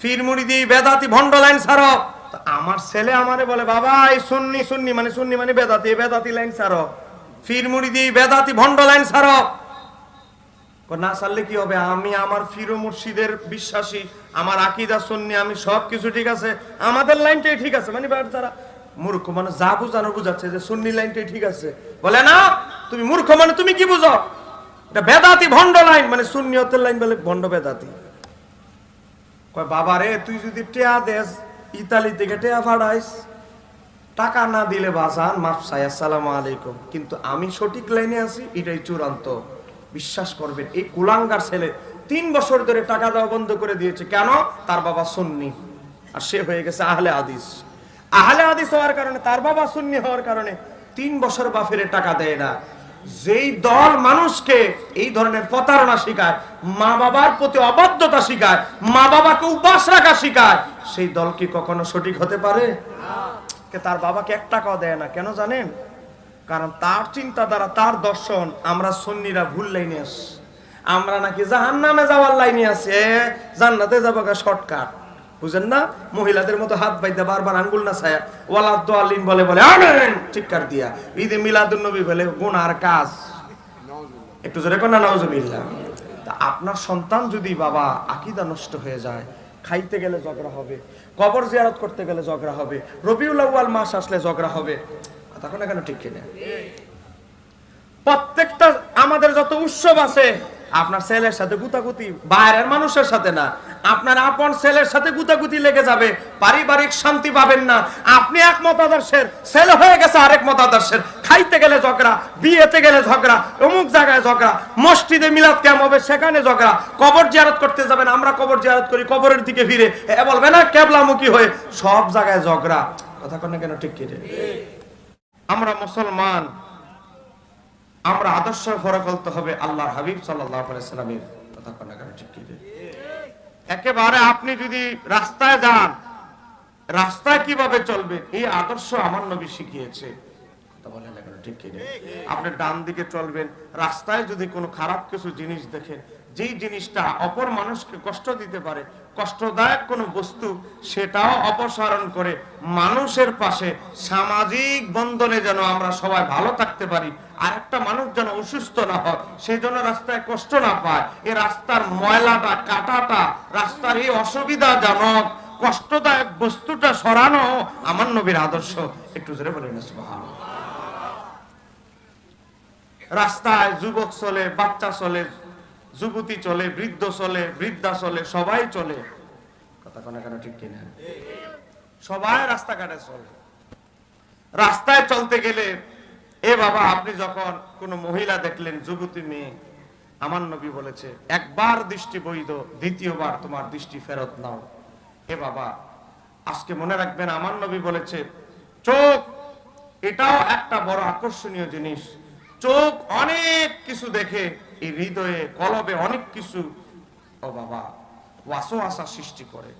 ফির মুড়ি দিয়ে বেদাতি ভণ্ড লাইন তো আমার ছেলে আমারে বলে, বাবা, এই সুন্নি সুন্নি মানে সুন্নি মানে বেদাতি বেদাতি লাইন ছাড়ো ফির মুড়ি দিয়ে বেদাতি ভণ্ড লাইন ছাড়ো না ছাড়লে কি হবে? আমি আমার ফিরো মুর্শিদের বিশ্বাসী, আমার আকিদা সুন্নি, আমি সব কিছু ঠিক আছে। আমাদের লাইনটাই ঠিক আছে। মানে যারা মূর্খ মানে যা বুঝানো বুঝাচ্ছে যে সুন্নি লাইনটাই ঠিক আছে। বলে, না, তুমি মূর্খ মানে তুমি কি বুঝো? এটা বেদাতি ভণ্ড লাইন মানে সুন্নিয়তের লাইন বলে ভণ্ড বেদাতি। বাবা রে তুই যদি টেয়া দেস, ইতালি থেকে টেয়া ফাড়াইস টাকা না দিলে বাসান মাফ সাই আসসালামু আলাইকুম। কিন্তু আমি সঠিক লাইনে আছি, এটাই চূড়ান্ত। বিশ্বাস করবেন, এই কুলাঙ্গার ছেলে তিন বছর ধরে টাকা দেওয়া বন্ধ করে দিয়েছে। কেন? তার বাবা সুন্নি, আর সে হয়ে গেছে আহলে আদিস আহলে আদিস হওয়ার কারণে, তার বাবা সুন্নি হওয়ার কারণে তিন বছর বাফেরে টাকা দেয় না। যেই দল মানুষকে এই ধরনের প্রতারণা শিখায় মা বাবার প্রতি অবাধ্যতা শিখায় মা বাবাকে উপাস রাখা শিখায় সেই দল কি কখনো সঠিক হতে পারে? কে তার বাবাকে এক টাকাও দেয় না কেন জানেন? কারণ তার চিন্তা দ্বারা তার দর্শন আমরা সন্নিরা ভুল লাইনে আস আমরা নাকি জাহান নামে যাওয়ার লাইনে আছে জান্নাতে যাব শর্টকাট। বুঝেন না? মহিলাদের মতো হাত বাইতে বারবার আঙ্গুল না ছায়া ওয়ালা দোয়ালিন বলে বলে, আমেন! চিৎকার দিয়া। ঈদে মিলাদুন নবী বলে, গুনার কাজ। একটু জোরে কোন নাউজুবিল্লাহ। তা আপনার সন্তান যদি বাবা আকীদা নষ্ট হয়ে যায়, খাইতে গেলে ঝগড়া হবে, কবর জিয়ারত করতে গেলে ঝগড়া হবে, রবিউল আউয়াল মাস আসলে ঝগড়া হবে তখন এখানে ঠিক কিনা? প্রত্যেকটা আমাদের যত উৎসব আছে, আপনার ছেলের সাথে গুতাগুতি, বাইরের মানুষের সাথে না আপনার আপন ছেলের সাথে গুতাগুতি লেগে যাবে। পারিবারিক শান্তি পাবেন না। আপনি এক মতাদর্শের ছেলে হয়ে গেছে আরেক মতাদর্শের। খাইতে গেলে ঝগড়া, বিয়েতে গেলে ঝগড়া, অমুক জায়গায় ঝগড়া, মসজিদে মিলাদ কেমন হবে, সেখানে ঝগড়া। কবর জিয়ারত করতে যাবেন, আমরা কবর জিয়ারত করি, কবরের দিকে ফিরে। এ বলবে না, কেবলামুখী হয়ে সব জায়গায় ঝগড়া। কথা কেন কেন, ঠিক কি আমরা মুসলমান, আমরা আদর্শ ফরকলতে হবে আল্লাহর হাবিব আলাইহি সাল্লামের কথা কোন কেন, ঠিক? একেবারে আপনি যদি রাস্তায় যান, রাস্তায় কীভাবে চলবে, এই আদর্শ আমার নবী শিখিয়েছে? আপনি ডান দিকে চলবেন, রাস্তায় যদি কোনো খারাপ কিছু জিনিস দেখেন, যেই জিনিসটা অপর মানুষকে কষ্ট দিতে পারে, কষ্টদায়ক কোনো বস্তু, সেটাও অপসারণ করে মানুষের পাশে সামাজিক বন্ধনে যেন আমরা সবাই ভালো থাকতে পারি আর একটা মানুষ যেন অসুস্থ না হয় সেই জন্য রাস্তায় কষ্ট না পায় এই রাস্তার ময়লাটা, কাটাটা, রাস্তার এই অসুবিধাজনক কষ্টদায়ক বস্তুটা সরানো আমার নবীর আদর্শ। একটু জোরে বলেন রাস্তায় যুবক চলে, বাচ্চা চলে, যুবতী চলে, বৃদ্ধ চলে, বৃদ্ধা চলে, সবাই চলে। কথা কোনো কেন ঠিক কিনা? সবাই রাস্তাঘাটে চলে। রাস্তায় চলতে গেলে এ বাবা, আপনি যখন কোন মহিলা দেখলেন, যুবতী মেয়ে, আমার নবী বলেছে, একবার দৃষ্টি বৈধ, দ্বিতীয়বার তোমার দৃষ্টি ফেরত নাও। এ বাবা, আজকে মনে রাখবেন, আমার নবী বলেছে, চোখ, এটাও একটা বড় আকর্ষণীয় জিনিস। চোখ অনেক কিছু দেখে, এই হৃদয়ে, কলবে অনেক কিছু, ও বাবা ওয়াসো আসা সৃষ্টি করে।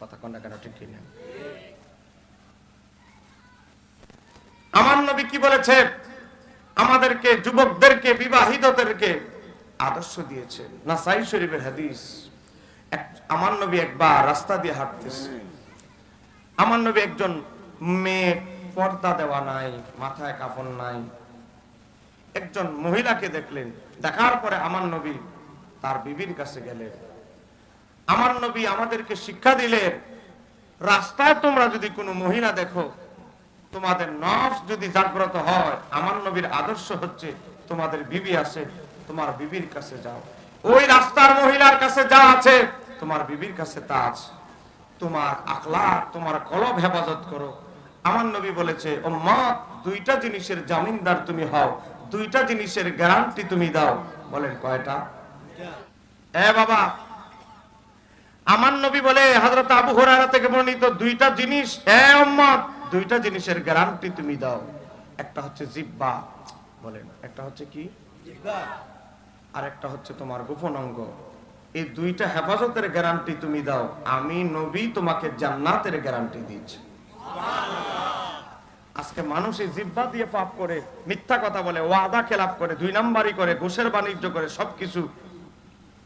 কথা কন্যা কেন, ঠিক কিনা? আমার নবী কি বলেছে? আমাদেরকে, যুবকদেরকে, বিবাহিতদেরকে আদর্শ দিয়েছে। নাসাই শরীফের হাদিস। আমার নবী একবার রাস্তা দিয়ে হাঁটতেছে। আমার নবী একজন মেয়ে, পর্দা দেওয়া নাই, মাথায় কাপড় নাই। একজন মহিলাকে দেখলেন। দেখার পরে আমার নবী তার বিবির কাছে গেলেন। আমার নবী আমাদেরকে শিক্ষা দিলেন, রাস্তায় তোমরা যদি কোনো মহিলা দেখো তোমাদের নফস যদি জাগ্রত হয়, আমার নবীর আদর্শ হচ্ছে তোমাদের বিবি আছে, তোমার বিবির কাছে যাও। ওই রাস্তার মহিলার কাছে যা আছে, তোমার বিবির কাছে তা আছে। তোমার আখলা তোমার কলব হেফাজত করো। আমার নবী বলেছে ও মা দুইটা জিনিসের জামিনদার তুমি হও, দুইটা জিনিসের গ্যারান্টি তুমি দাও। বলেন কয়টা? এ বাবা, আমার নবী বলে, হযরত আবু হুরায়রা থেকে বর্ণিত দুইটা জিনিস, এ উম্মত দুইটা জিনিসের গ্যারান্টি তুমি দাও। একটা হচ্ছে জিব্বা বলেন। একটা হচ্ছে কি? আর একটা হচ্ছে তোমার গোপন অঙ্গ। এই দুইটা হেফাজতের গ্যারান্টি তুমি দাও। আমি নবী তোমাকে জান্নাতের গ্যারান্টি দিচ্ছি আজকে মানুষ এই জিব্বা দিয়ে পাপ করে মিথ্যা কথা বলে ওয়াদা খেলাপ করে দুই নাম্বারই করে ঘুষের বাণিজ্য করে সবকিছু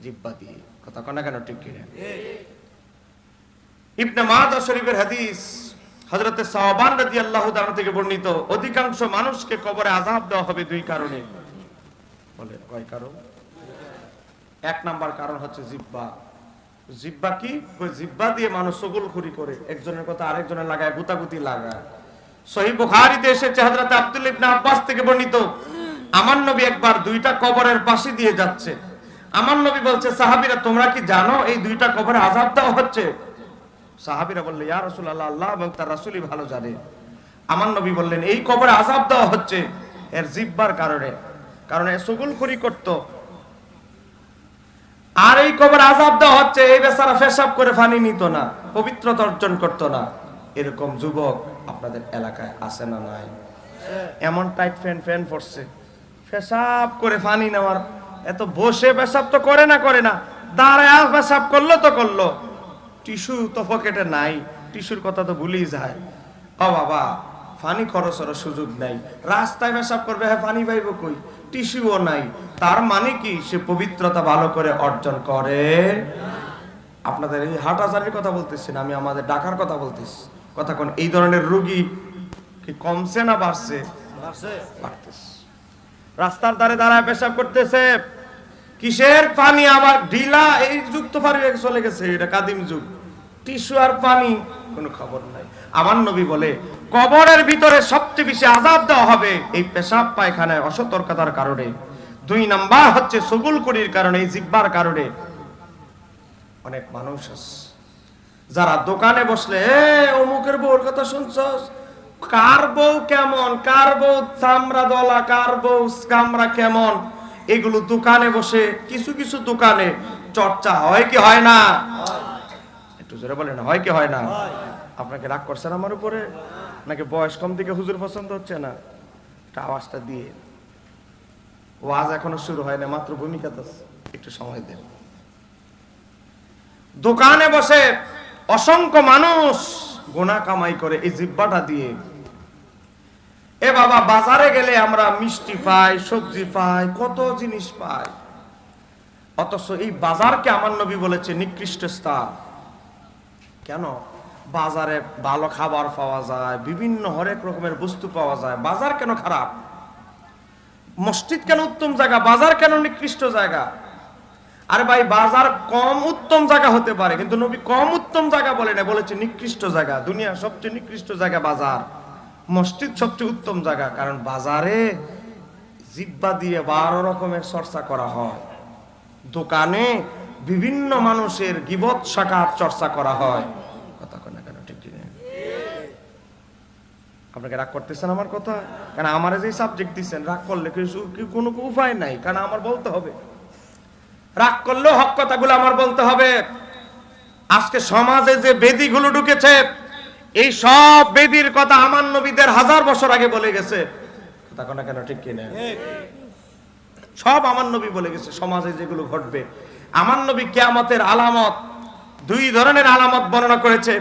জিব্বা দিয়ে। কথা কনা কেন ঠিক কিনা? ইবনে মাদা শরীফের হাদিস হযরতে সাওবান রাদিয়াল্লাহু তাআলা থেকে বর্ণিত, অধিকাংশ মানুষকে কবরে আযাব দেওয়া হবে দুই কারণে। বলে, কয় কারণ? এক নাম্বার কারণ হচ্ছে জিব্বা জিব্বা কি? জিব্বা দিয়ে মানুষ সগুলখুরি করে, একজনের কথা আরেকজনের লাগায়, গুতাগুতি লাগায়। সহি বুখারীতে এসেছে হযরত আব্দুল ইবনে আব্বাস থেকে বর্ণিত, আমার নবী একবার দুইটা কবরের পাশে দিয়ে যাচ্ছে। আমার নবী বলছে, সাহাবীরা, তোমরা কি জানো এই দুইটা কবরে আযাব দেওয়া হচ্ছে? সাহাবীরা বললে, ইয়া রাসূলুল্লাহ, আল্লাহ এবং তার রাসূলই ভালো জানে। আমার নবী বললেন, এই কবরে আযাব দেওয়া হচ্ছে এর জিব্বার কারণে, কারণ এ করি করতো। আর এই কবর আজাব দেওয়া হচ্ছে, এই বেচারা ফেসাব করে ফানি নিত না, পবিত্রতা অর্জন করতো না। এরকম যুবক আপনাদের এলাকায় আছে না নাই? এমন টাইট ফ্যান ফ্যান পড়ছে। ফেসাব করে ফানি নেওয়ার, এত বসে পেশাব তো করে না করে না। দাঁড়ায় পেশাব করল তো করল। টিস্যু তো পকেটে নাই টিস্যুর কথা তো ভুলেই যায়। ও বাবা ফানি খরচের সুযোগ নাই। রাস্তায় পেশাব করবে হ্যাঁ পানি পাইব কই? টিস্যুও নাই। তার মানে কি? সে পবিত্রতা ভালো করে অর্জন করে। আপনাদের এই হাটাজারির কথা বলতেছি না আমি আমাদের ডাকার কথা বলতেছি। কথা কোন এই ধরনের রুগী কি কমছে না বাড়ছে। বাড়তেছে। রাস্তার ধারে দাঁড়ায় পেশাব করতেছে। কিসের পানি? আবার ঢিলা, এই যুগ তো পারি চলে গেছে, এটা কাদিম যুগ। টিস্যু আর পানি, কোনো খবর নাই। আমার নবী বলে, কবরের ভিতরে সবচেয়ে বেশি আজাব দেওয়া হবে এই পেশাব পায়খানায় অসতর্কতার কারণে। দুই নাম্বার হচ্ছে সগুলকুড়ির কারণে, এই জিব্বার কারণে। অনেক মানুষ আছে, যারা দোকানে বসলে অমুকের বউর কথা শুনছস? কার বউ কেমন? কার বউ চামড়া দলা কার বউ কামড়া কেমন? এগুলো দোকানে বসে কিছু কিছু দোকানে চর্চা হয় কি হয় না? একটু জোরে বলেন, হয় কি হয় না? আপনাকে রাগ করছেন আমার উপরে? নাকি বয়স কম থেকে হুজুর পছন্দ হচ্ছে না? একটা আওয়াজটা দিয়ে। ওয়াজ এখনও শুরু হয় না, মাত্র ভূমিকা তো একটু সময় দেন। দোকানে বসে অসংখ্য মানুষ গোনা কামাই করে এই জিব্বাটা দিয়ে এ বাবা, বাজারে গেলে আমরা মিষ্টি পাই, সবজি পাই, কত জিনিস পাই। অথচ এই বাজারকে আমার নবী বলেছে নিকৃষ্ট স্থান। কেন? বাজারে ভালো খাবার পাওয়া যায়, বিভিন্ন হরেক রকমের বস্তু পাওয়া যায়। বাজার কেন খারাপ? মসজিদ কেন উত্তম জায়গা? বাজার কেন নিকৃষ্ট জায়গা? আরে ভাই, বাজার কম উত্তম জায়গা হতে পারে, কিন্তু নবী কম উত্তম জায়গা বলে না বলেছে নিকৃষ্ট জায়গা। দুনিয়া সবচেয়ে নিকৃষ্ট জায়গা বাজার। মসজিদ সবচেয়ে উত্তম জায়গা, কারণ বাজারে জিব্বা দিয়ে বারো রকমের চর্চা করা হয়। দোকানে বিভিন্ন মানুষের গিবত শাখার চর্চা করা হয়। কথা না কেন? ঠিক আপনাকে রাগ করতেছেন আমার কথা? কারণ আমার যে সাবজেক্ট দিচ্ছেন রাগ করলে কিছু কোনো উপায় নাই? কারণ আমার বলতে হবে? রাগ করলেও হক কথাগুলো আমার বলতে হবে। আজকে সমাজে যে বেদিগুলো ঢুকেছে এই সব বেদির কথা আমার নবীদের হাজার বছর আগে বলে গেছে। কথা কোনা কেন ঠিক কিনা? সব আমার নবী বলে গেছে সমাজে যেগুলো ঘটবে। আমার নবী কেয়ামতের আলামত দুই ধরনের আলামত বর্ণনা করেছে।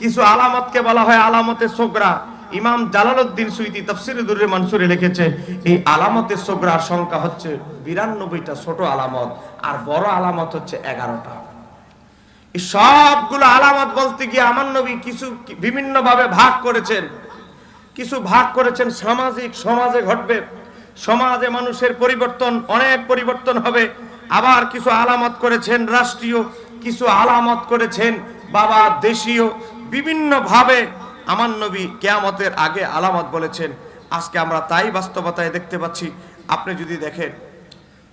কিছু আলামতকে বলা হয় আলামতে সোগরা। ইমাম জালালউদ্দিন সুইতি তফসির দুর্রে মানসুরে লিখেছে এই আলামতে সোগরার সংখ্যা হচ্ছে বিরানব্বইটা ছোট আলামত আর বড় আলামত হচ্ছে এগারোটা। সবগুলো আলামত বলতে গিয়ে আমার নবী কিছু বিভিন্ন ভাবে ভাগ করেছেন। কিছু ভাগ করেছেন, সামাজিক সমাজে ঘটবে, সমাজে মানুষের পরিবর্তন, অনেক পরিবর্তন হবে। আবার কিছু আলামত করেছেন রাষ্ট্রীয়, কিছু আলামত করেছেন বাবা দেশীয়। বিভিন্ন ভাবে আমার নবী কেয়ামতের আগে আলামত বলেছেন। আজকে আমরা তাই বাস্তবতায় দেখতে পাচ্ছি। আপনি যদি দেখেন,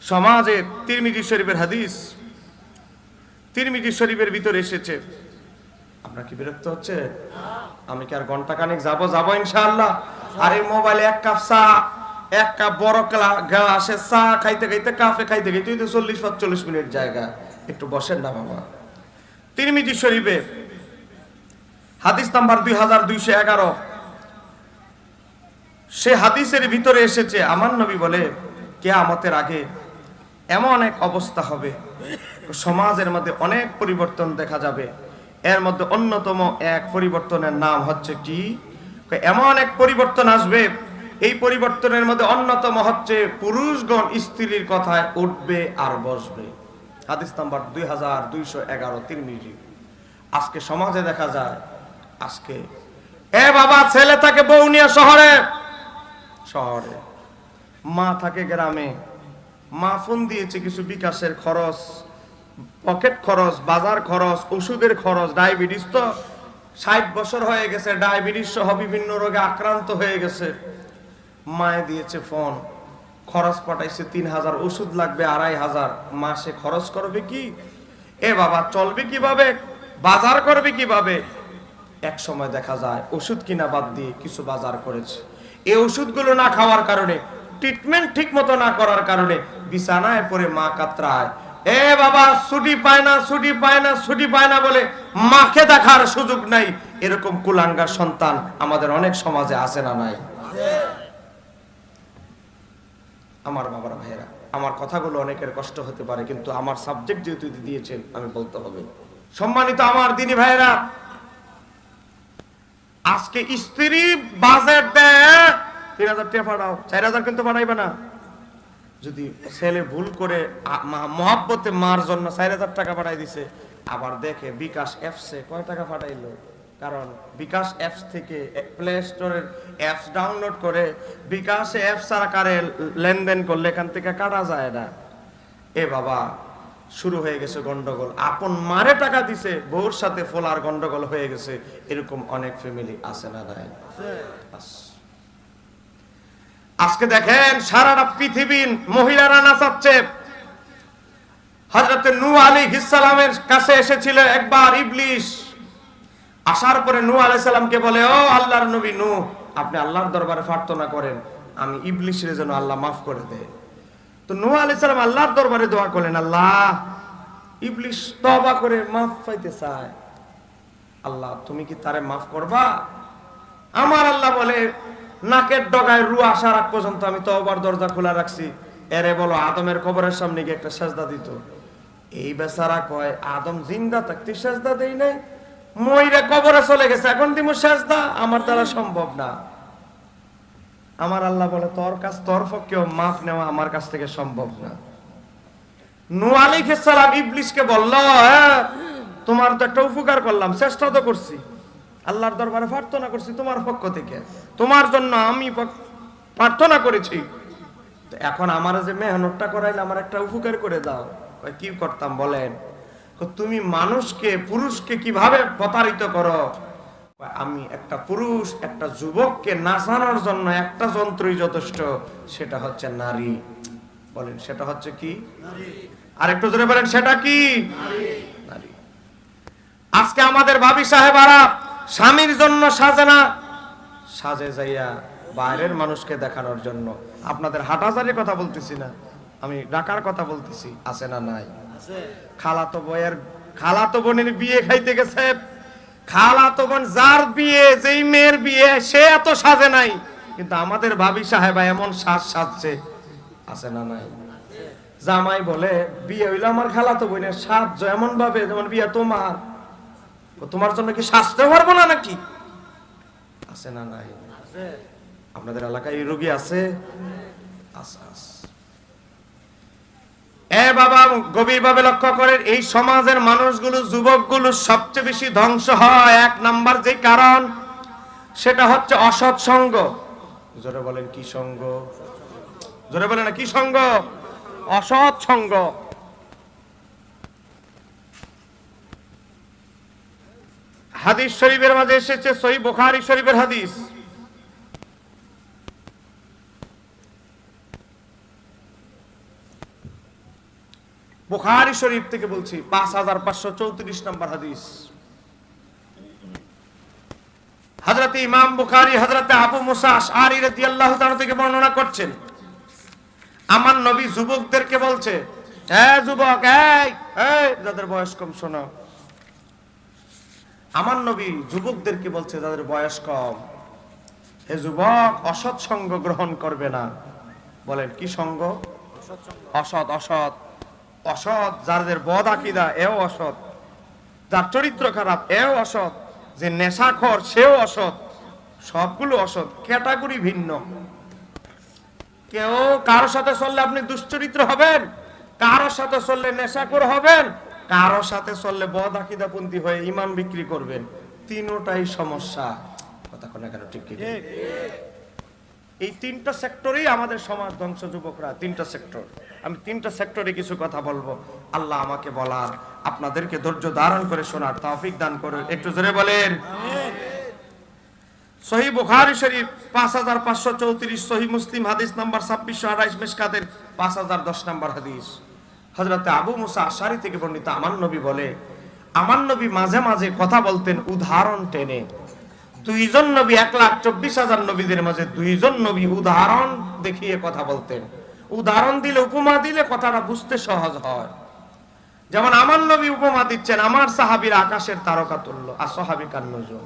সমাজে তিরমিজি শরীফের হাদিস তিরমিজি শরীফের ভিতরে এসেছে। আপনার কি বিরক্ত হচ্ছে? আমি কি আর ঘণ্টা খানিক যাব? যাব ইনশাআল্লাহ। আর এই মোবাইলে এক কাপ চা এক কাপ বড় গ্লাসে চা খাইতে খাইতে কাফে খাইতে খাইতে তো চল্লিশ পাঁচচল্লিশ মিনিট জায়গা। একটু বসেন না বাবা। তিরমিজি শরীফে হাদিস নাম্বার দুই হাজার দুইশো এগারো। সে হাদিসের ভিতরে এসেছে আমার নবী বলে কে আমতের আগে এমন এক অবস্থা হবে। সমাজের মধ্যে অনেক পরিবর্তন দেখা যাবে। এর মধ্যে অন্যতম এক পরিবর্তনের নাম হচ্ছে কি? এমন এক পরিবর্তন আসবে, এই পরিবর্তনের মধ্যে অন্যতম হচ্ছে পুরুষগণ স্ত্রীর কথায় উঠবে আর বসবে। হাদিস নাম্বার দুই হাজার দুইশো এগারো, তিরমিজি। আজকে সমাজে দেখা যায়, আজকে এ বাবা ছেলে থাকে বৌনিয়া শহরে শহরে। মা থাকে গ্রামে, মা ফোন দিয়েছে কিছু বিকাশের খরচ পকেট খরচ, বাজার খরচ, ওষুধের খরচ, ডায়াবেটিস তো ষাট বছর হয়ে গেছে, ডায়াবেটিস সহ বিভিন্ন রোগে আক্রান্ত হয়ে গেছে। মায়ে দিয়েছে ফোন, খরচ পাঠাইছে তিন হাজার, ওষুধ লাগবে আড়াই হাজার। মাসে খরচ করবে কি? এ বাবা, চলবে কীভাবে? বাজার করবে কীভাবে? এক সময় দেখা যায়, ওষুধ কিনা বাদ দিয়ে কিছু বাজার করেছে। এই ওষুধগুলো না খাওয়ার কারণে ট্রিটমেন্ট ঠিক মতো না করার কারণে বিছানায় পরে মা কাতরায়। এ বাবা, ছুটি পায় না, ছুটি পায় না, ছুটি পায় না বলে মাকে দেখার সুযোগ নাই। এরকম কুলাঙ্গার সন্তান আমাদের অনেক সমাজে আছে না নাই? আমার বাবার ভাইয়েরা, আমার কথাগুলো অনেকের কষ্ট হতে পারে, কিন্তু আমার সাবজেক্ট যেহেতু দিয়েছেন, আমি বলতে হবে। সম্মানিত আমার দিনী ভাইয়েরা, আজকে স্ত্রী বাজেট দেয়, তিন হাজার টাকা পাঠাও, চার হাজার কিন্তু পাঠাইবে না। যদি ছেলে ভুল করে মহাব্বতে মার জন্য চার হাজার টাকা পাঠাই দিছে আবার দেখে বিকাশ অ্যাপসে কয় টাকা পাঠাইলো? কারণ বিকাশ অ্যাপস থেকে প্লে স্টোরের অ্যাপস ডাউনলোড করে বিকাশে অ্যাপস আকারে লেনদেন করলে এখান থেকে কাটা যায় না। এ বাবা শুরু হয়ে গেছে গন্ডগোল। আপন মারে টাকা দিছে বউর সাথে ফোলার গন্ডগোল হয়ে গেছে। এরকম অনেক ফ্যামিলি আছে না নাই? আছে। আজকে দেখেন সারাটা পৃথিবীর মহিলারা নাচাচ্ছে। হজরত নু আলী ইসালামের কাছে এসেছিল একবার ইবলিশ। আসার পরে নু আলাইসাল্লামকে বলে, ও আল্লাহর নবী নু আপনি আল্লাহর দরবারে প্রার্থনা করেন, আমি ইবলিশের জন্য আল্লাহ মাফ করে দেয় তো নু আলাইসাল্লাম আল্লাহর দরবারে দোয়া করলেন, আল্লাহ, ইবলিশ তবা করে মাফ পাইতে চায়। আল্লাহ, তুমি কি তারে মাফ করবা? আমার আল্লাহ বলে নাকের ডগায় রু আসার আগ পর্যন্ত আমি তওবার দরজা খোলা রাখছি। এরে বলো, আদমের কবরের সামনে গিয়ে একটা সেজদা দিত। এই বেচারা কয়, আদম জিন্দা থাকতে সেজদা দেই নাই, মইরা কবরে চলে গেছে, এখন দিমু সেজদা। আমার দ্বারা সম্ভব না। আমার আল্লাহ বলে, তোর কাছ, তোর পক্ষেও মাফ নেওয়া আমার কাছ থেকে সম্ভব না। নু আলাইহিস সালাম ইবলিসকে বলল হ্যাঁ তোমার তো একটা উপকার করলাম, চেষ্টা তো করছি। আল্লাহর দরবারে প্রার্থনা করছি তোমার পক্ষ থেকে। তোমার জন্য আমি প্রার্থনা করেছি। তো এখন আমার যে মেহনতটা করাইলে আমার একটা উপকার করে দাও। কি করতাম বলেন? তুমি মানুষকে পুরুষকে কীভাবে প্রতারিত করো? আমি একটা পুরুষ একটা যুবককে নাচানোর জন্য একটা যন্ত্রই যথেষ্ট সেটা হচ্ছে নারী। বলেন সেটা হচ্ছে কি? আর একটু জোরে বলেন সেটা কি? নারী। আজকে আমাদের ভাবি সাহেব সাহেবারা স্বামীর জন্য সাজে না। সাজে যাইয়া বাইরের মানুষকে দেখানোর জন্য। আপনাদের হাটাজারির কথা বলতেছি না। আমি ডাকার কথা বলতেছি আছে না নাই? খালাতো বইয়ের খালাতো বোনের বিয়ে খাইতে গেছে। খালাতো বোন যার বিয়ে যেই মেয়ের বিয়ে সে এত সাজে নাই। কিন্তু আমাদের ভাবি সাহেবা এমন সাজ সাজছে। আছে না নাই? জামাই বলে বিয়ে হইল আমার খালাতো বোনের সাজ এমন ভাবে যেমন বিয়ে তোমার। তোমার জন্য কি সাজতে পারব না নাকি? আছে না নাই? আপনাদের এলাকায় এই রোগী আছে। এ বাবা গভীরভাবে লক্ষ্য করেন এই সমাজের মানুষগুলো যুবকগুলো সবচেয়ে বেশি ধ্বংস হয়। এক নাম্বার যে কারণ সেটা হচ্ছে অসৎ সঙ্গ। জোরে বলেন কি সঙ্গ? জোরে বলেন না কি সঙ্গ? অসৎ সঙ্গ। হাদিস শরীফের মাঝে এসেছে, সহি বুখারী শরীফের হাদিস। বুখারী শরীফ থেকে বলছি, পাঁচ হাজার পাঁচশো চৌত্রিশ নম্বর হাদিস। হজরত ইমাম বুখারী, হজরত আবু মুসা আশআরী রাদিয়াল্লাহু তাআলা থেকে বর্ণনা করছেন। আমার নবী যুবকদেরকে বলছে হ্যাঁ যুবক এই, যাদের বয়স কম শোনো। আমার নবী যুবকদেরকে বলছে যাদের বয়স কম। হে যুবক, অসৎ সঙ্গ গ্রহণ করবে না। বলেন, কি সঙ্গ? অসৎ অসৎ। অসৎ যাদের বদ আকিদা, এও অসৎ। যার চরিত্র খারাপ, এও অসৎ। যে নেশাখর, সেও অসৎ। সবগুলো অসৎ, ক্যাটাগরি ভিন্ন। কেউ কারোর সাথে চললে আপনি দুশ্চরিত্র হবেন কারোর সাথে চললে নেশাখোর হবেন। কারও সাথে চললে বদ আকিদাপন্থী হয়ে ইমান বিক্রি করবেন তিনোটাই সমস্যা। কথা কোনা কেন ঠিক এই তিনটা সেক্টরেই আমাদের সমাজ ধ্বংস যুবকরা তিনটা সেক্টর আমি তিনটা সেক্টরে কিছু কথা বলব। আল্লাহ আমাকে বলার আপনাদেরকে ধৈর্য ধারণ করে শোনার তৌফিক দান করে একটু জোরে বলেন। সহি বুখারী শরীফ পাঁচ হাজার পাঁচশো চৌত্রিশ সহি মুসলিম হাদিস নাম্বার ছাব্বিশশো আঠাইশ মেশকাদের পাঁচ হাজার দশ নাম্বার হাদিস। হজরতে আবু মুসা আশারি থেকে বর্ণিত আমার নবী বলে আমার নবী মাঝে মাঝে কথা বলতেন উদাহরণ টেনে। দুইজন নবী এক লাখ চব্বিশ হাজার নবীদের মাঝে দুইজন নবী উদাহরণ দেখিয়ে কথা বলতেন। উদাহরণ দিলে উপমা দিলে কথাটা বুঝতে সহজ হয়। যেমন আমার নবী উপমা দিচ্ছেন, আমার সাহাবীর আকাশের তারকা তুল্য আর সাহাবিকার নজর।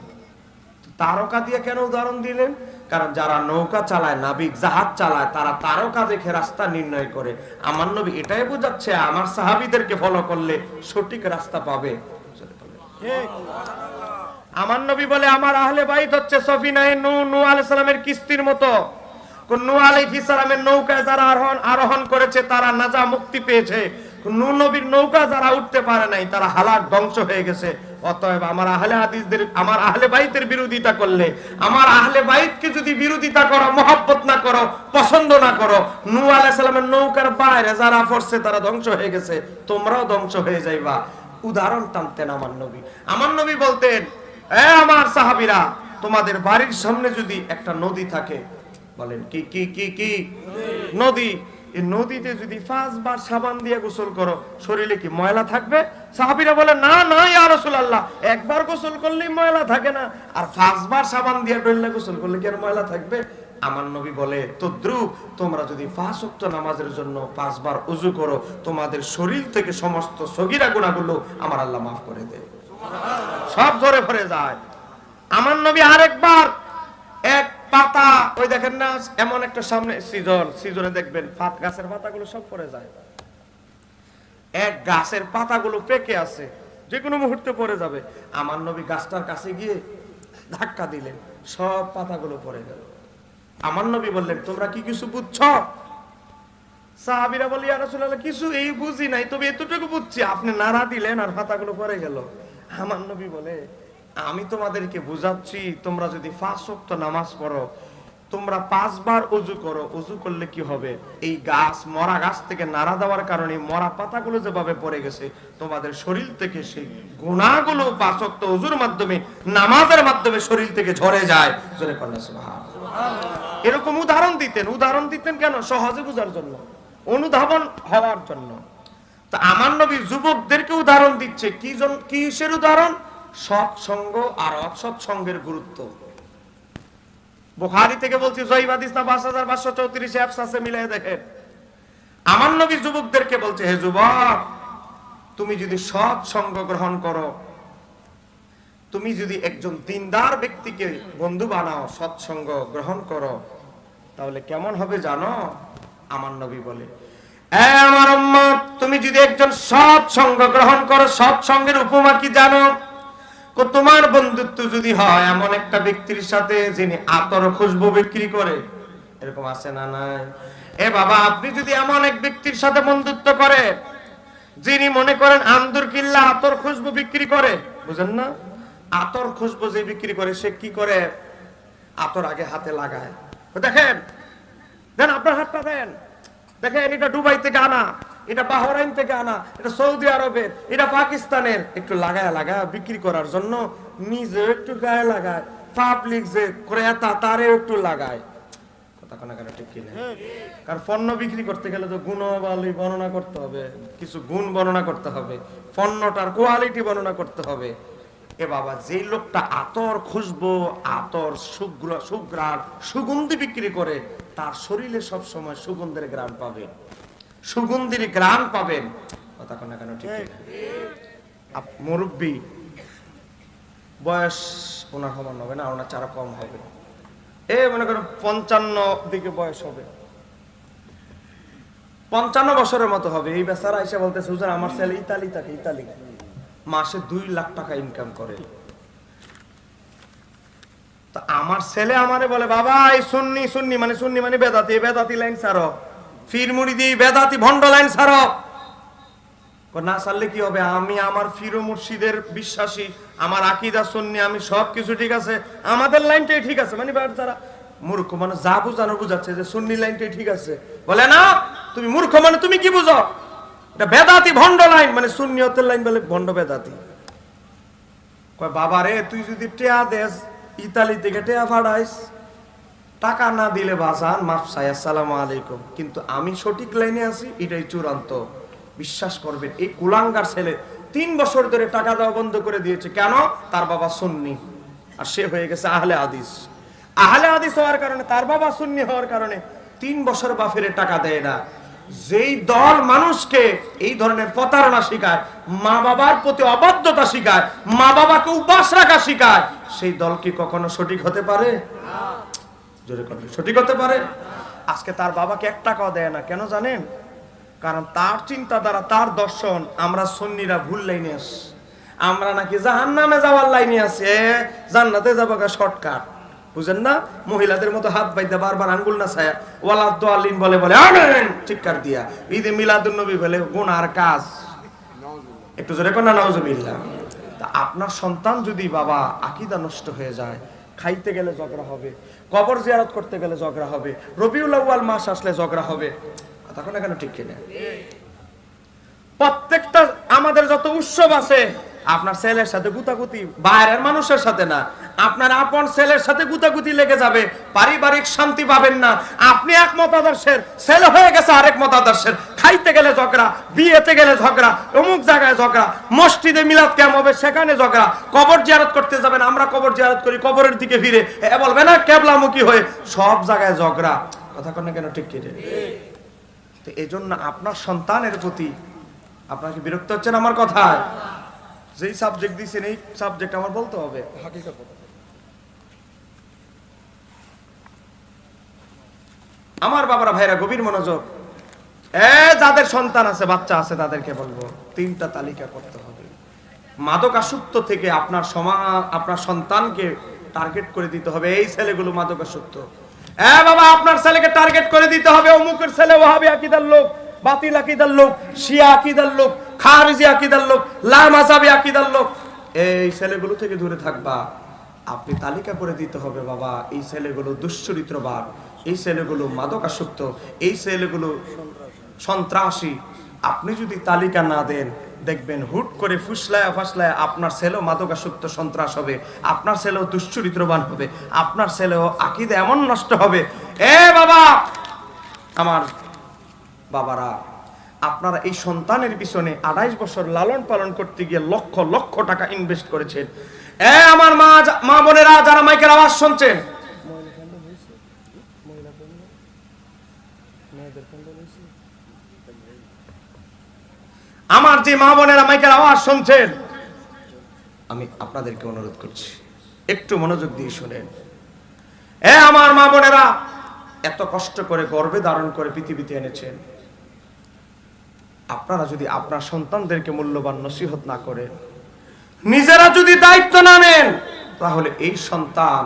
তারকা দিয়ে কেন উদাহরণ দিলেন? কারণ যারা নৌকা চালায়, নাবিক জাহাজ চালায়, তারা তারকা দেখে রাস্তা নির্ণয় করে। আমার নবী এটাই বোঝাচ্ছে, আমার সাহাবিদেরকে ফলো করলে সঠিক রাস্তা পাবে। আমার নবী বলে, আমার আহলে বাইত হচ্ছে সফিনায়ে নূ, নু আলাইহিস সালামের কিস্তির মতো। নূ আলাইহিস নৌকায় যারা আরোহণ আরোহণ করেছে, তারা নাজা মুক্তি পেয়েছে। নবীর নৌকা যারা উঠতে পারে নাই তারা হালাক ধ্বংস হয়ে গেছে। অতএব আমার আহলে হাদিসদের আমার আহলে বাইতের বিরোধিতা করলে আমার আহলে বাইতকে যদি বিরোধিতা করো মহব্বত না করো পছন্দ না করো নূ আলাইহিস সালামের নৌকার বাইরে যারা পড়ছে তারা ধ্বংস হয়ে গেছে। তোমরাও ধ্বংস হয়ে যাইবা। উদাহরণ টানতেন আমার নবী। আমার নবী বলতেন এ আমার সাহাবীরা তোমাদের বাড়ির সামনে যদি একটা নদী থাকে বলেন কি কি কি কি? নদী। এই নদীতে যদি পাঁচবার সাবান দিয়ে গোসল করো, শরীরে কি ময়লা থাকবে? সাহাবীরা বলে, না না, ইয়া রাসূলুল্লাহ। একবার গোসল করলেই ময়লা থাকে না। আর পাঁচবার সাবান দিয়ে ডললে গোসল করলে কি আর ময়লা থাকবে? আমার নবী বলে, তদ্রুপ, তোমরা যদি পাঁচ নামাজের জন্য পাঁচবার উজু করো, তোমাদের শরীর থেকে সমস্ত সগীরা গুণাগুলো আমার আল্লাহ মাফ করে দেয় সব ঝরে ভরে যায়। আমার নবী আরেকবার এক পাতা, ওই দেখেন না, এমন একটা সামনে সিজন, সিজনে দেখবেন গাছের পাতাগুলো সব পড়ে যায়। এক গাছের পাতাগুলো পেকে আছে যে কোনো মুহূর্তে যাবে। আমার নবী গাছটার কাছে গিয়ে ধাক্কা দিলেন, সব পাতাগুলো পড়ে গেল। আমার নবী বললেন, তোমরা কি কিছু বুঝছ? সাহাবিরা বলি কিছু এই বুঝি নাই, তবে এতটুকু বুঝছি, আপনি নাড়া দিলেন আর পাতাগুলো পড়ে গেল। আমার নবী বলে আমি তোমাদেরকে বুঝাচ্ছি, তোমরা যদি ওয়াক্ত নামাজ পড়ো, তোমরা পাঁচবার অজু করো অজু করলে কি হবে? এই গাছ, মরা গাছ থেকে নাড়া দেওয়ার কারণে মরা পাতাগুলো যেভাবে পড়ে গেছে, তোমাদের শরীর থেকে সেই গুণাগুলো পাঁচ ওয়াক্ত অজুর মাধ্যমে, নামাজের মাধ্যমে শরীর থেকে ঝরে যায়। এরকম উদাহরণ দিতেন উদাহরণ দিতেন কেন? সহজে বোঝার জন্য, অনুধাবন হওয়ার জন্য। তা আমার নবী যুবকদেরকে উদাহরণ দিচ্ছে। কি কিসের উদাহরণ? সৎসঙ্গ আর অসৎসঙ্গের গুরুত্ব। বুখারী থেকে বলছি জয়ীব না, পাঁচ হাজার পাঁচশো চৌত্রিশ অ্যাপস আছে মিলাই দেখেন। আমার নবী যুবকদেরকে বলছে, হে যুবক, তুমি যদি সৎ সঙ্গ গ্রহণ করো, তুমি যদি একজন দিনদার ব্যক্তিকে বন্ধু বানাও সৎসঙ্গ গ্রহণ করো, তাহলে কেমন হবে জানো? আমার নবী বলে আমার তুমি যদি একজন সৎ সঙ্গ গ্রহণ করো, সৎ সঙ্গের উপমা কি জানো? তোমার বন্ধুত্ব যদি হয়, এমন একটা ব্যক্তির সাথে যিনি আতর খুশবু বিক্রি করে, এরকম আছে না নাই? এ বাবা, আপনি যদি এমন এক ব্যক্তির সাথে বন্ধুত্ব করে, যিনি মনে করেন আন্দুর কিল্লা আতর খুশবু বিক্রি করে, বুঝেন না? আতর খুশবু যে বিক্রি করে, সে কি করে? আতর আগে হাতে লাগায়। দেখেন, দেন আপনার হাতটা দেন। দেখেন, এটা দুবাই থেকে আনা। এটা বাহরাইন থেকে আনা, এটা সৌদি আরবের, এটা পাকিস্তানের। একটু লাগায় লাগায় বিক্রি করার জন্য নিজে একটু গায়ে লাগায় পাবলিক যে ক্রেতা তারে একটু লাগায়। পণ্য বিক্রি করতে গেলে বর্ণনা করতে হবে, কিছু গুণ বর্ণনা করতে হবে, পণ্যটার কোয়ালিটি বর্ণনা করতে হবে। এ বাবা যে লোকটা আতর খুশবো, আতর সুগন্ধি বিক্রি করে, তার শরীরে সবসময় সুগন্ধের গ্রাম পাবেন সুগন্ধির গ্রাম পাবেন। কথা কোনা কেন ঠিক মুরব্বি বয়স ওনার সমান হবে না ওনার চারা কম হবে। এ মনে করেন পঞ্চান্ন দিকে বয়স হবে। পঞ্চান্ন বছরের মতো হবে। এই বেচারা এসে বলতে সুজন আমার ছেলে ইতালি থাকে ইতালি। মাসে দুই লাখ টাকা ইনকাম করে। তা আমার ছেলে আমারে বলে বাবা এই সুন্নি সুন্নি মানে সুন্নি মানে বেদাতি বেদাতি লাইন সারো ফির মুড়ি দিয়ে বেদাতি ভন্ড লাইন সারো না সারলে কি হবে? আমি আমার ফিরো মুর্শিদের বিশ্বাসী, আমার আকিদা, সন্নি, আমি সব কিছু ঠিক আছে। আমাদের লাইনটাই ঠিক আছে। মানে যারা মূর্খ মানে যা বুঝানো বুঝাচ্ছে যে সুন্নি লাইনটাই ঠিক আছে। বলে না, তুমি মূর্খ মানে তুমি কি বুঝো? এটা বেদাতি, ভণ্ড লাইন। মানে সুন্নিয়তের লাইন বলে ভণ্ড বেদাতি। কয় বাবা রে তুই যদি টেয়া দেস, ইতালি থেকে টেয়া ফাড়াইস টাকা না দিলে বাসান মাফ সাই আসসালামু আলাইকুম। কিন্তু আমি সঠিক লাইনে আছি, এটাই চূড়ান্ত। বিশ্বাস করবেন, এই কুলাঙ্গার ছেলে তিন বছর ধরে টাকা দেওয়া বন্ধ করে দিয়েছে। কেন? তার বাবা সুন্নি। আর সে হয়ে গেছে আহলে হাদিস। আহলে হাদিস হওয়ার কারণে, তার বাবা সুন্নি হওয়ার কারণে তিন বছর বাফেরে টাকা দেয় না। যেই দল মানুষকে এই ধরনের প্রতারণা শিখায়, মা বাবার প্রতি অবাধ্যতা শিখায়, মা বাবাকে উপাস রাখা শিখায়, সেই দল কি কখনো সঠিক হতে পারে? জোরে কথা সঠিক হতে পারে? আজকে তার বাবাকে এক টাকাও দেয় না। কেন জানেন? কারণ তার চিন্তাধারা, তার দর্শন আমরা সন্নিরা ভুল লাইনে আস আমরা নাকি জাহান নামে যাওয়ার লাইনে আছি। জান্নাতে যাব শর্টকাট। বুঝেন না? মহিলাদের মতো হাত বাইতে বারবার আঙ্গুল না ছায়া। ওয়ালা দোয়ালিন বলে বলে, আমেন! চিৎকার দিয়া। ঈদে মিলাদুন নবী বলে, গুনার কাজ। একটু জোরে না, নাউজুবিল্লাহ। তা আপনার সন্তান যদি বাবা আকিদা নষ্ট হয়ে যায় খাইতে গেলে ঝগড়া হবে, কবর জিয়ারত করতে গেলে ঝগড়া হবে, রবিউল আউয়াল মাস আসলে ঝগড়া হবে। তখন কেন ঠিক কিনা? প্রত্যেকটা আমাদের যত উৎসব আছে, আপনার ছেলের সাথে গুতাগুতি, বাইরের মানুষের সাথে না। আপনার আপন ছেলের সাথে গুতাগুতি লেগে যাবে, পারিবারিক শান্তি পাবেন না। আপনি এক মতাদর্শের ছেলে হয়ে গেছে আরেক মতাদর্শের। খাইতে গেলে ঝগড়া, বিয়েতে গেলে ঝগড়া, অমুক জায়গায় ঝগড়া, মসজিদে মিলাদ কেমন হবে, সেখানে ঝগড়া, কবর জিয়ারত করতে যাবেন, আমরা কবর জিয়ারত করি, কবরের দিকে ফিরে। এ বলবে না, কেবলামুখী হয়ে সব জায়গায় ঝগড়া। কথা কন কেন, ঠিক কিনে তো এই জন্য আপনার সন্তানের প্রতি আপনার কি বিরক্ত হচ্ছেন আমার কথায়? যেই সাবজেক্ট দিয়েছেন এই সাবজেক্ট আমার বলতে হবে। হাকিকত আমার বাবারা ভাইরা গভীর মনোযোগ। এ, যাদের সন্তান আছে, বাচ্চা আছে, তাদেরকে বলব, তিনটা তালিকা করতে হবে। মাদকাসক্ত থেকে আপনার সমা আপনার সন্তানকে টার্গেট করে দিতে হবে। এই ছেলেগুলো মাদকাসক্ত। এ, বাবা, আপনার ছেলেকে টার্গেট করে দিতে হবে। অমুকের ছেলে আকিদার লোক, বাতিল আকিদার লোক, শিয়া আকিদার লোক, খারিজি আকিদার লোক লামাজাবি আকিদার লোক। এই ছেলেগুলো থেকে দূরে থাকবা। আপনি তালিকা করে দিতে হবে, বাবা, এই ছেলেগুলো দুশ্চরিত্রবাদ এই ছেলেগুলো মাদকাসক্ত, এই ছেলেগুলো সন্ত্রাসী। আপনি যদি তালিকা না দেন, দেখবেন হুট করে ফুসলায় ফাসলায় আপনার ছেলেও মাদকাসক্ত সন্ত্রাস হবে, আপনার ছেলেও দুশ্চরিত্রবান হবে, আপনার ছেলেও আকিদে এমন নষ্ট হবে। এ বাবা! আমার বাবারা, আপনারা এই সন্তানের পিছনে আড়াইশ বছর লালন পালন করতে গিয়ে লক্ষ লক্ষ টাকা ইনভেস্ট করেছেন। এ আমার মা মা বোনেরা, যারা মাইকের আওয়াজ শুনছেন আমার যে মা বোনেরা মাইকের আওয়াজ শুনছেন আমি আপনাদেরকে অনুরোধ করছি একটু মনোযোগ দিয়ে শুনেন। এ আমার মা বোনেরা এত কষ্ট করে গর্বে ধারণ করে পৃথিবীতে এনেছেন। আপনারা যদি আপনার সন্তানদেরকে মূল্যবান নসিহত না করেন নিজেরা যদি দায়িত্ব না নেন তাহলে এই সন্তান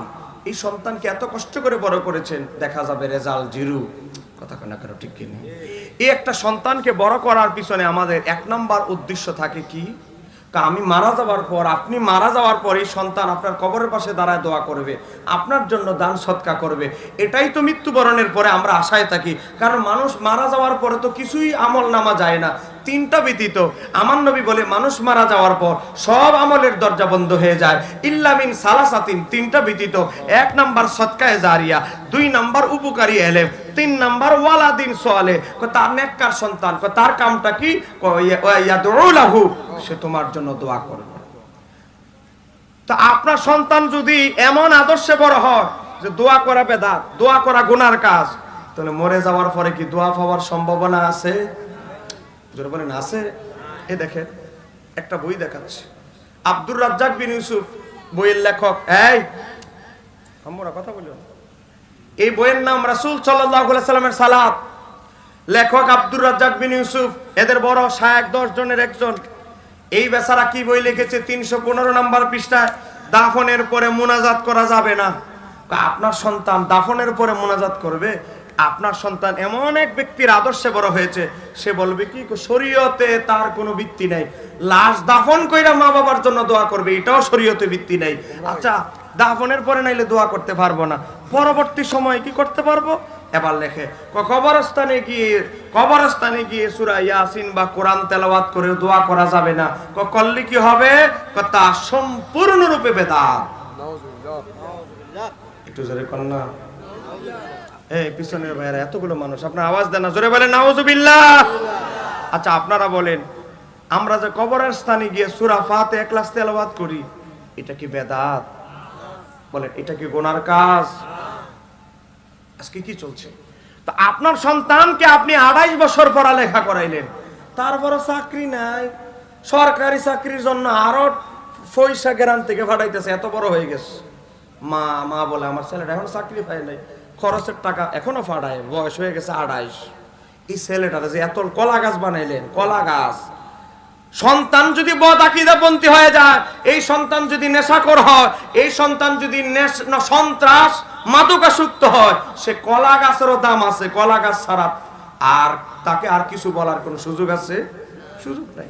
এই সন্তানকে এত কষ্ট করে বড় করেছেন দেখা যাবে রেজাল্ট জিরু। কথা কেন কেন ঠিক কিনি? এই একটা সন্তানকে বড় করার পিছনে আমাদের এক নম্বর উদ্দেশ্য থাকে কি? আমি মারা যাওয়ার পর, আপনি মারা যাওয়ার পর এই সন্তান আপনার কবরের পাশে দাঁড়ায় দোয়া করবে, আপনার জন্য দান সৎকা করবে। এটাই তো মৃত্যুবরণের পরে আমরা আশায় থাকি। কারণ মানুষ মারা যাওয়ার পরে তো কিছুই আমল নামা যায় না। তিনটা ব্যতীত আমার নবী বলে মানুষ মারা যাওয়ার পর সব আমলের দরজা বন্ধ হয়ে যায়। ইল্লামিন সালাসাতিন, তিনটা ব্যতীত। এক নাম্বার সৎকায় জারিয়া, দুই নাম্বার উপকারী এলেম, তিন নাম্বার ওয়ালাদিন সোয়ালে। তার নেককার সন্তান তার কামটা কি? সে তোমার জন্য দোয়া করবে। তা আপনার সন্তান যদি এমন আদর্শে বড় হয় যে দোয়া করা বেদাত, দোয়া করা গুনার কাজ, তাহলে মরে যাওয়ার পরে কি দোয়া পাওয়ার সম্ভাবনা আছে? জোরে বলেন আছে। এ দেখেন, একটা বই দেখাচ্ছে। আব্দুর রাজ্জাক বিন ইউসুফ বইয়ের লেখক। এই আমরা কথা বলি এই বইয়ের নাম রাসূল সাল্লামের সালাত। লেখক আব্দুর রাজ্জাক বিন ইউসুফ, এদের বড় শায়েক দশ জনের একজন। এই বেচারা কি বই লিখেছে? তিনশো পনেরো নাম্বার পৃষ্ঠায়, দাফনের পরে মোনাজাত করা যাবে না। আপনার সন্তান দাফনের পরে মোনাজাত করবে? আপনার সন্তান এমন এক ব্যক্তির আদর্শে বড় হয়েছে সে বলবে কি শরীয়তে তার কোনো ভিত্তি নাই। লাশ দাফন কইরা মা বাবার জন্য দোয়া করবে এটাও শরীয়তে ভিত্তি নাই। আচ্ছা দাফনের পরে নাইলে দোয়া করতে পারব না। পরবর্তী সময় কি করতে পারব? এবার লেখে কবরস্থানে গিয়ে কবরস্থানে গিয়ে সুরা ইয়াসিন বা কোরআন তেলাওয়াত করে দোয়া করা যাবে না। ক- করলে কি হবে? তা সম্পূর্ণরূপে বেদা একটু জোরে না। পিছনের এতগুলো মানুষ, আপনার আওয়াজ দেন না, জোরে বলেন আচ্ছা আপনারা বলেন, আমরা যে কবরের স্থানে গিয়ে সূরা ফাতে এক ক্লাস তেলাওয়াত করি, এটা কি বেদাত? বলেন, এটা কি গোনার কাজ? আজকে কি চলছে? তো আপনার সন্তানকে আপনি আড়াইশ বছর পড়ালেখা করাইলেন তারপরে চাকরি নাই, সরকারি চাকরির জন্য আরও পয়সা গ্রাম থেকে ফাটাইতেছে, এত বড় হয়ে গেছে। মা মা বলে, আমার ছেলেটা এখন চাকরি পায় নাই। খরচের টাকা এখনও ফাটায়, বয়স হয়ে গেছে আড়াইশ। এই ছেলেটারে যে এত কলা গাছ বানাইলেন, কলা গাছ। সন্তান যদি বদ আকিদাপন্থী হয়ে যায়, এই সন্তান যদি নেশাকর হয়, এই সন্তান যদি সন্ত্রাস, মাদকাসক্ত হয়, সে কলা গাছেরও দাম আছে, কলা গাছ ছাড়া আর তাকে আর কিছু বলার কোনো সুযোগ আছে? সুযোগ নাই।